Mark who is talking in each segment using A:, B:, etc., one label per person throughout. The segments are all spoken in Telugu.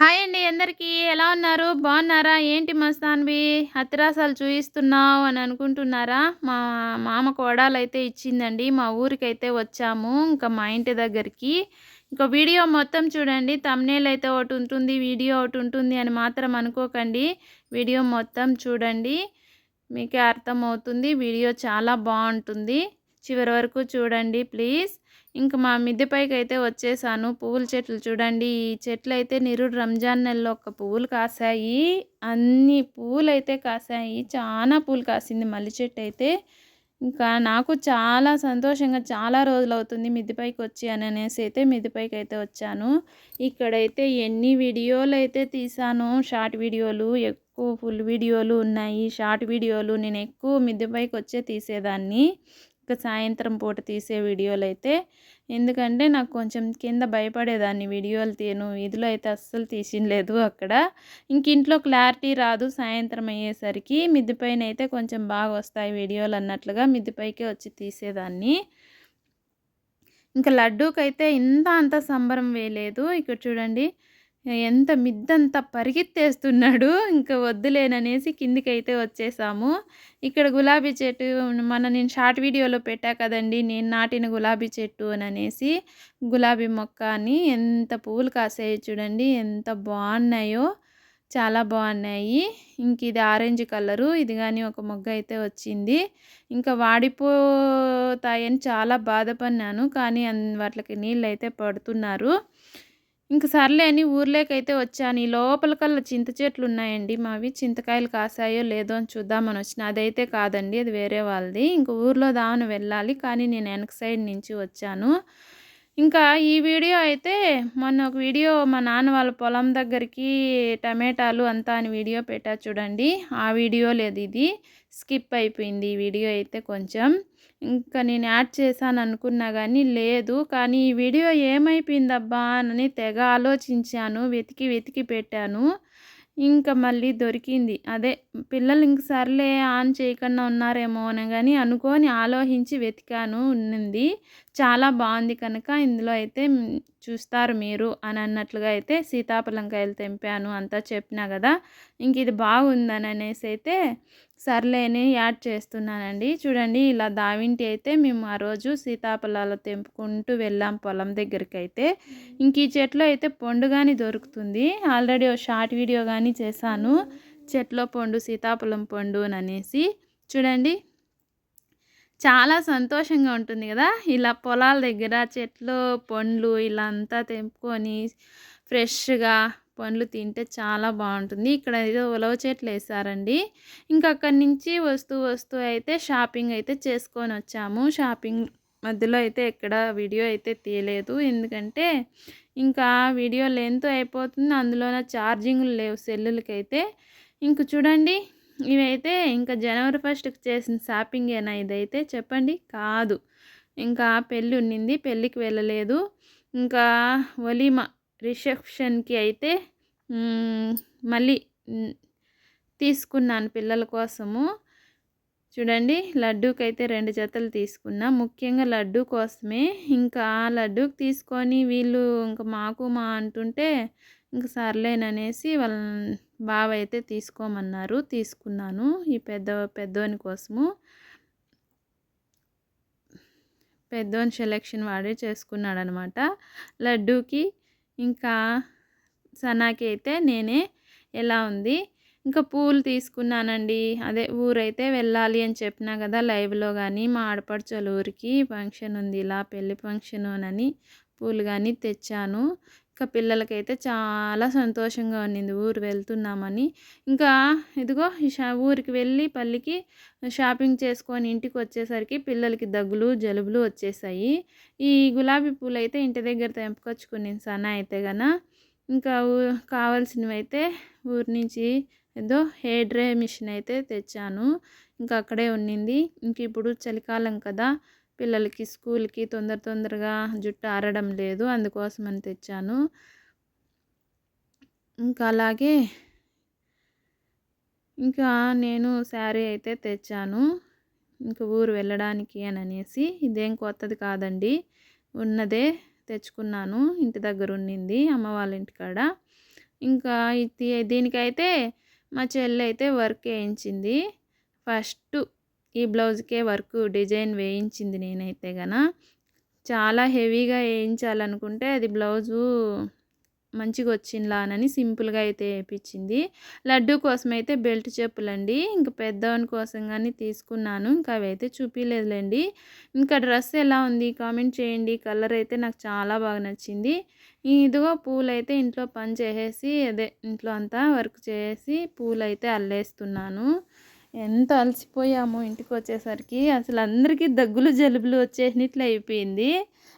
A: హాయ్ అండి అందరికీ. ఎలా ఉన్నారు? బాగున్నారా? ఏంటి మస్తాన్వి హతిరాసాలు చూయిస్తున్నావు అని అనుకుంటున్నారా? మా మామ కోడలైతే ఇచ్చిందండి. మా ఊరికైతే వచ్చాము ఇంకా మా ఇంటి దగ్గరికి. ఇంకా వీడియో మొత్తం చూడండి. తమ్నేల్ అయితే ఒకటి ఉంటుంది వీడియో ఒకటి ఉంటుంది అని మాత్రం అనుకోకండి. వీడియో మొత్తం చూడండి. మీకే అర్థమవుతుంది. వీడియో చాలా బాగుంటుంది. చివరి వరకు చూడండి ప్లీజ్. ఇంక మా మిద్దె పైకి అయితే వచ్చేసాను. పువ్వుల చెట్లు చూడండి. ఈ చెట్లు అయితే నిరుడు రంజాన్ నెలలో ఒక పువ్వులు కాసాయి. అన్ని పువ్వులు అయితే కాసాయి. చాలా పూలు కాసింది మల్లి చెట్టు అయితే. ఇంకా నాకు చాలా సంతోషంగా చాలా రోజులు అవుతుంది మిద్దె పైకి వచ్చి అని అనేసి అయితే మిద్దె పైకి అయితే వచ్చాను. ఇక్కడైతే ఎన్ని వీడియోలు అయితే తీసాను షార్ట్ వీడియోలు ఎక్కువ ఫుల్ వీడియోలు ఉన్నాయి. షార్ట్ వీడియోలు నేను ఎక్కువ మిద్దె పైకి వచ్చే తీసేదాన్ని. ఇంకా సాయంత్రం పూట తీసే వీడియోలు అయితే ఎందుకంటే నాకు కొంచెం కింద భయపడేదాన్ని వీడియోలు తీయను. ఇదిలో అయితే అస్సలు తీసినలేదు అక్కడ. ఇంక ఇంట్లో క్లారిటీ రాదు సాయంత్రం అయ్యేసరికి. మిద్దిపైన అయితే కొంచెం బాగా వస్తాయి వీడియోలు అన్నట్లుగా మిద్దిపైకే వచ్చి తీసేదాన్ని. ఇంకా లడ్డూకైతే ఇంత అంత సంబరం వేయలేదు. ఇక్కడ చూడండి. ఎంత మిద్దంత పరిగెత్తేస్తున్నాడు ఇంకా వద్దులేననేసి కిందికైతే వచ్చేసాము. ఇక్కడ గులాబీ చెట్టు మన నేను షార్ట్ వీడియోలో పెట్టా కదండి నేను నాటిన గులాబీ చెట్టు అని అనేసి గులాబీ మొక్క అని ఎంత పువ్వులు కాసాయో చూడండి ఎంత బాగున్నాయో చాలా బాగున్నాయి. ఇంక ఇది ఆరెంజ్ కలరు ఇది కానీ ఒక మొగ్గ అయితే వచ్చింది. ఇంకా వాడిపోతాయని చాలా బాధపడినాను కానీ వాటికి నీళ్ళు అయితే పడుతున్నారు. ఇంక సర్లే అని ఊర్లోకైతే వచ్చాను. ఈ లోపల కల్లా చింత చెట్లు ఉన్నాయండి మావి చింతకాయలు కాసాయో లేదో అని చూద్దామని వచ్చిన. అదైతే కాదండి అది వేరే వాళ్ళది. ఇంక ఊర్లో దామని వెళ్ళాలి. కానీ నేను వెనక సైడ్ నుంచి వచ్చాను. ఇంకా ఈ వీడియో అయితే మొన్న ఒక వీడియో మా నాన్న వాళ్ళ పొలం దగ్గరికి టమాటాలు అంతా అని వీడియో పెట్టా చూడండి. ఆ వీడియో లేదు ఇది. స్కిప్ అయిపోయింది ఈ వీడియో అయితే కొంచెం. ఇంకా నేను యాడ్ చేశాను అనుకున్నా కానీ లేదు. కానీ ఈ వీడియో ఏమైపోయిందబ్బా అని తెగ ఆలోచించాను. వెతికి వెతికి పెట్టాను. ఇంకా మళ్ళీ దొరికింది. అదే పిల్లలు ఇంక సర్లే ఆన్ చేయకుండా ఉన్నారేమో అని కానీ అనుకొని ఆలోచించి వెతికాను. ఉన్నింది. చాలా బాగుంది కనుక ఇందులో అయితే చూస్తారు మీరు అని అన్నట్లుగా అయితే సీతాఫలంకాయలు తెంపాను అంతా చెప్పినా కదా. ఇంక ఇది బాగుందని అనేసి అయితే సర్లేని యాడ్ చేస్తున్నానండి. చూడండి ఇలా దావింటి అయితే మేము ఆ రోజు సీతాఫలాలు తెంపుకుంటూ వెళ్ళాం పొలం దగ్గరికి అయితే ఇంక ఈ చెట్లు అయితే పండు కానీ దొరుకుతుంది. ఆల్రెడీ ఒక షార్ట్ వీడియో కానీ చేశాను. చెట్లో పండు సీతాఫలం పండు అని అనేసి. చూడండి చాలా సంతోషంగా ఉంటుంది కదా. ఇలా పొలాల దగ్గర చెట్లు పండ్లు ఇలా అంతా తెంపుకొని ఫ్రెష్గా పండ్లు తింటే చాలా బాగుంటుంది. ఇక్కడ ఏదో ఉలవ చెట్లు వేసారండి. ఇంకా అక్కడి నుంచి వస్తూ వస్తూ అయితే షాపింగ్ అయితే చేసుకొని వచ్చాము. షాపింగ్ మధ్యలో అయితే ఎక్కడ వీడియో అయితే తీయలేదు. ఎందుకంటే ఇంకా వీడియో లెంత్ అయిపోతుంది. అందులోన ఛార్జింగ్లు లేవు సెల్లులకైతే. ఇంక చూడండి ఇవైతే ఇంకా జనవరి ఫస్ట్కి చేసిన షాపింగ్ ఏనా ఇదైతే చెప్పండి కాదు. ఇంకా పెళ్ళి ఉండింది పెళ్ళికి వెళ్ళలేదు. ఇంకా ఒలిమా రిసెప్షన్కి అయితే మళ్ళీ తీసుకున్నాను పిల్లల కోసము. చూడండి లడ్డూకి అయితే రెండు జతలు తీసుకున్నా. ముఖ్యంగా లడ్డు కోసమే. ఇంకా ఆ లడ్డూకి తీసుకొని వీళ్ళు ఇంకా మాకు మా అంటుంటే ఇంక సర్లేననేసి వాళ్ళ బావ అయితే తీసుకోమన్నారు తీసుకున్నాను. ఈ పెద్ద పెద్దోని కోసము పెద్దోని సెలెక్షన్ వాడే చేసుకున్నాడు అనమాట లడ్డూకి ఇంకా సనాకి అయితే నేనే ఎలా ఉంది? ఇంకా పూలు తీసుకున్నానండి. అదే ఊరైతే వెళ్ళాలి అని చెప్పినా కదా లైవ్లో కానీ మా ఆడపడుచోళ్ళ ఊరికి ఫంక్షన్ ఉంది ఇలా పెళ్ళి ఫంక్షన్ అని పూలు కానీ తెచ్చాను. ఇంకా పిల్లలకైతే చాలా సంతోషంగా ఉన్నింది. ఊరు వెళ్తున్నామని. ఇంకా ఇదిగో ఊరికి వెళ్ళి పల్లికి షాపింగ్ చేసుకొని ఇంటికి వచ్చేసరికి పిల్లలకి దగ్గులు జలుబులు వచ్చేసాయి. ఈ గులాబీ పూలు అయితే ఇంటి దగ్గర తెంపుకొచ్చుకుని సనా అయితే గన. ఇంకా కావాల్సినవి అయితే ఊరి నుంచి ఏదో హెయిర్ డ్రై మిషన్ అయితే తెచ్చాను. ఇంకా అక్కడే ఉన్నింది. ఇంక ఇప్పుడు చలికాలం కదా. పిల్లలకి స్కూల్కి తొందర తొందరగా జుట్టు ఆరడం లేదు. అందుకోసం అని తెచ్చాను. ఇంకా అలాగే ఇంకా నేను శారీ అయితే తెచ్చాను. ఇంకా ఊరు వెళ్ళడానికి అని అనేసి ఇదేం కొత్తది కాదండి. ఉన్నదే తెచ్చుకున్నాను. ఇంటి దగ్గర ఉన్నింది అమ్మ వాళ్ళ ఇంటికాడ ఇంకా ఇది దీనికైతే మా చెల్లి అయితే వర్క్ వేయించింది. ఫస్ట్ ఈ బ్లౌజ్కే వర్క్ డిజైన్ వేయించింది నేనైతే గన. చాలా హెవీగా వేయించాలనుకుంటే అది బ్లౌజు మంచిగా వచ్చిందిలానని సింపుల్గా అయితే వేయించింది. లడ్డు కోసం అయితే బెల్ట్ చెప్పులండి. ఇంకా పెద్దవని కోసం కానీ తీసుకున్నాను. ఇంకా అవి అయితే చూపించలేదులేండి ఇంకా డ్రెస్ ఎలా ఉంది కామెంట్ చేయండి. కలర్ అయితే నాకు చాలా బాగా నచ్చింది. ఇదిగో పూలు అయితే ఇంట్లో పని చేసేసి అదే ఇంట్లో అంతా వర్క్ చేసి పూలు అయితే అల్లేస్తున్నాను. ఎంత అలసిపోయాము ఇంటికి వచ్చేసరికి అసలు అందరికీ దగ్గులు జలుబులు వచ్చేసినట్లు అయిపోయింది.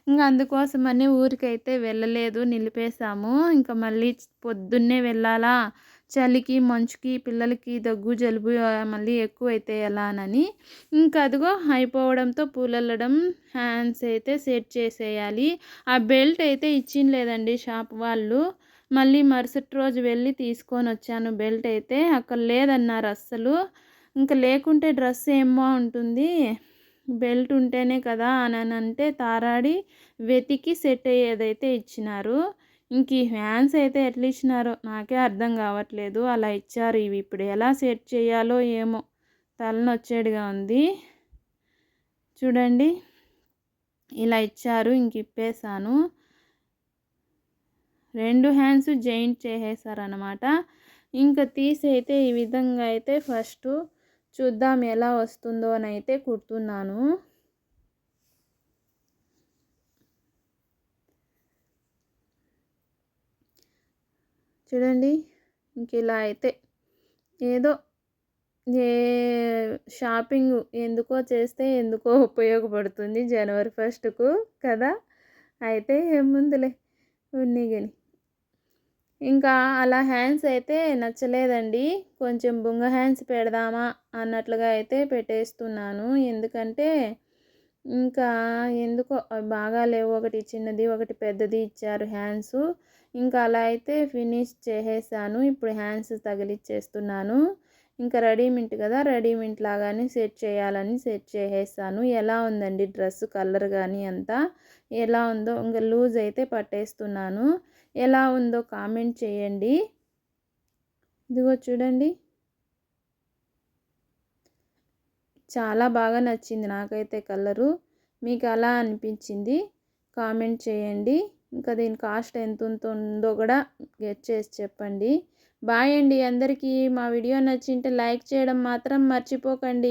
A: ఇంకా అందుకోసమని ఊరికైతే వెళ్ళలేదు నిలిపేశాము. ఇంకా మళ్ళీ పొద్దున్నే వెళ్ళాలా? చలికి మంచుకి పిల్లలకి దగ్గు జలుబు మళ్ళీ ఎక్కువ అయితే ఎలా అని. ఇంకా అదిగో అయిపోవడంతో పూలల్లడం హ్యాండ్స్ అయితే సెట్ చేసేయాలి. ఆ బెల్ట్ అయితే ఇచ్చిన లేదండి షాప్ వాళ్ళు. మళ్ళీ మరుసటి రోజు వెళ్ళి తీసుకొని వచ్చాను బెల్ట్ అయితే. అక్కడ లేదన్నారు అస్సలు. ఇంకా లేకుంటే డ్రెస్ ఏమో ఉంటుంది బెల్ట్ ఉంటేనే కదా అని అంటే తారాడి వెతికి సెట్ అయ్యేదైతే ఇచ్చినారు. ఇంక ఈ హ్యాండ్స్ అయితే ఎట్లా ఇచ్చినారో నాకే అర్థం కావట్లేదు. అలా ఇచ్చారు ఇవి. ఇప్పుడు ఎలా సెట్ చేయాలో ఏమో తలనొచ్చేడుగా ఉంది. చూడండి. ఇలా ఇచ్చారు. ఇంక ఇప్పేసాను రెండు హ్యాండ్స్ జాయింట్ చేసేసారనమాట ఇంకా తీసి అయితే ఈ విధంగా అయితే ఫస్ట్ చూద్దాం ఎలా వస్తుందో అని అయితే కుడుతున్నాను. చూడండి ఇంక ఇలా అయితే ఏదో ఏ షాపింగ్ ఎందుకో చేస్తే ఎందుకో ఉపయోగపడుతుంది జనవరి ఫస్ట్కు కదా. అయితే ఏముందిలే ఉన్ని కానీ ఇంకా అలా హ్యాండ్స్ అయితే నచ్చలేదండి. కొంచెం బుంగ హ్యాండ్స్ పెడదామా అన్నట్లుగా అయితే పెట్టేస్తున్నాను. ఎందుకంటే ఇంకా ఎందుకో బాగా లేవు. ఒకటి చిన్నది ఒకటి పెద్దది ఇచ్చారు హ్యాండ్స్. ఇంకా అలా అయితే ఫినిష్ చేసేసాను. ఇప్పుడు హ్యాండ్స్ తగిలిచ్చేస్తున్నాను. ఇంకా రెడీమేట్ కదా రెడీమేట్ లాగానే సెట్ చేయాలని సెట్ చేసేసాను. ఎలా ఉందండి డ్రెస్ కలర్ కానీ అంతా? ఎలా ఉందో ఇంకా లూజ్ అయితే పట్టేస్తున్నాను. ఎలా ఉందో కామెంట్ చేయండి. ఇదిగో చూడండి. చాలా బాగా నచ్చింది నాకైతే కలరు. మీకు అలా అనిపించింది కామెంట్ చేయండి. ఇంకా దీని కాస్ట్ ఎంత ఉంటుందో కూడా గెట్ చేసి చెప్పండి. బాయ్ అండి అందరికీ. మా వీడియో నచ్చింటే లైక్ చేయడం మాత్రం మర్చిపోకండి.